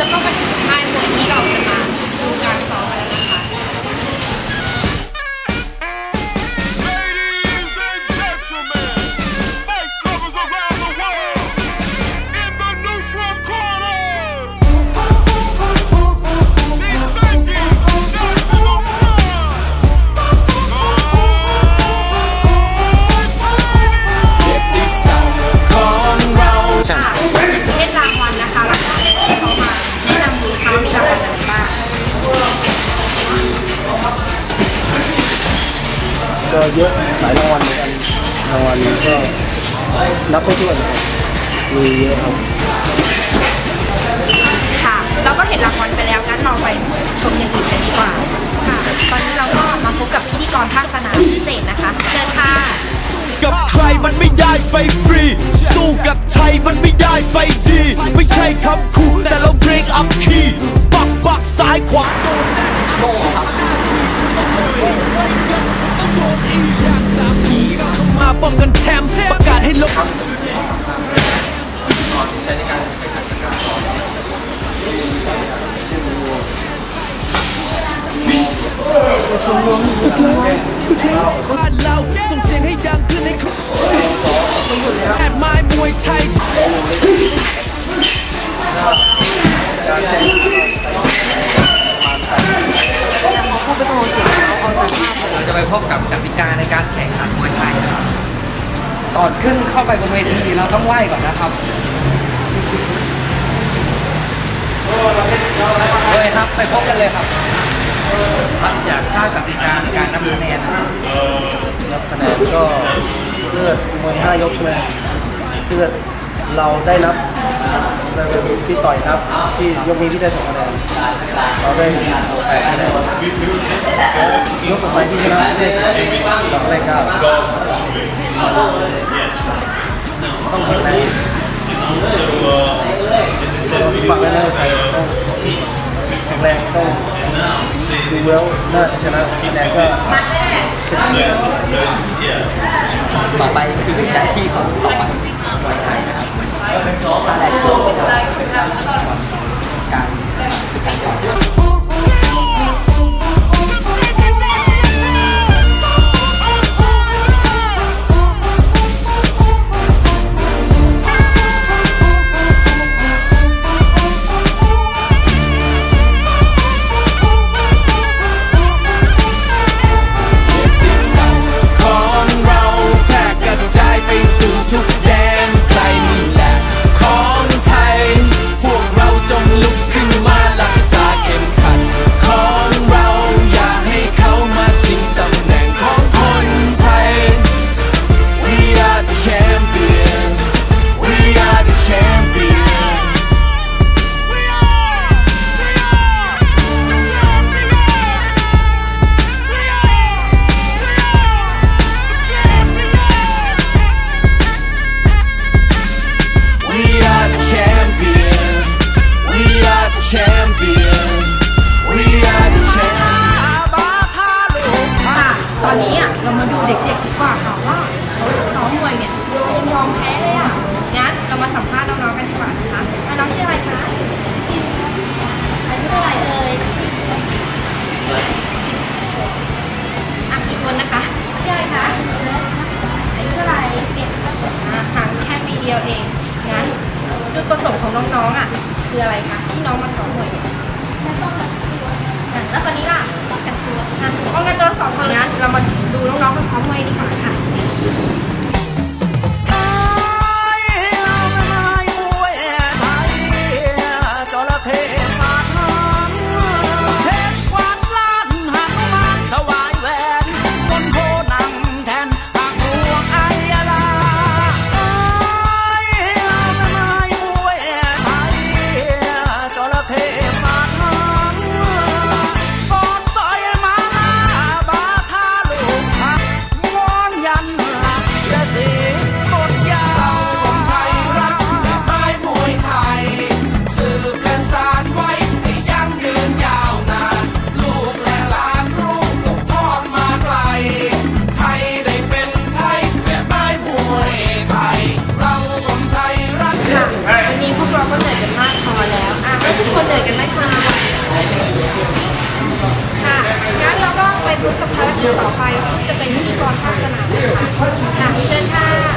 eu tô fazendo เยอะหลายรางวัลเหมือนกันรางวัลก็นับไม่ถ้วนครับมีเยอะครับ ค่ะ เราก็เห็นรางวัลไปแล้วงั้นเราไปชมอย่างอื่นกันดีกว่าค่ะ ตอนนี้เราก็มาพบกับพิธีกรภาคสนามพิเศษนะคะเชิญค่ะกับใครมันไม่ได้ไปฟรี สู้กับไทยมันไม่ได้ไปดี ไม่ใช่คำคูแต่เรา bring up key ปักปักซ้ายขวาโดนโดนอีกอย่างสา มาป้องกันแชมป์ประกาศให้ลกบ้านเราส่งเสียงให้ดังขึ้นให้เขาแอดไม้มวยไทย จะไปพบกับกติกาในการแข่งขันมวยไทยนะครับก่อนขึ้นเข้าไปบนเวทีเราต้องไหว้ก่อนนะครับเลยครับไปพบกันเลยครับครับอยากทราบกติกาในการนับคะแนนนะครับนับคะแนนก็เลือดมวย5ยกใช่ไหมเลือดเราได้นับ แต่พี่ต่อยนับพี่ยกนี้พี่ได้สองคะแนนเราได้แปดคะแนนยกต่อไปพี่ชนะได้สิบเราก็ได้เก้าต้องแข็งแรงเราสมัครแล้วนะไทยต้องแข็งแรงต้องดูเวลน่าชนะคะแนนก็สิบต่อไปคือหน้าที่ของสอนมวยไทย นะครับอะไรการ อนนี้อะเรามาดูเด็กๆดีกว่าค่ะว่าเขาซ้อมมวยเนี่ยยังยอมแพ้เลยอะงั้นเรามาสัมภาษณ์น้องๆกันดีกว่านะคะอะน้องชื่ออะไรคะอายุเท่าไหร่เอ่ยอะอีกคนนะคะชื่ออะไรคะอายุเท่าไหร่อะห่างแค่ปีเดียวเองงั้นจุดประสงค์ของน้องๆอะคืออะไรคะที่น้องมาซ้อมมวยเนี่ยอะแล้วตอนนี้ล่ะ เพราะงั้นตัวสองคนงั้นเรามาดูน้องๆเขาซ้อม งั้นเราก็ไปพบกับภารกิจต่อไปซึ่งจะเป็นพิธีกรภาคสนามนะคะค่ะเช่นถ้า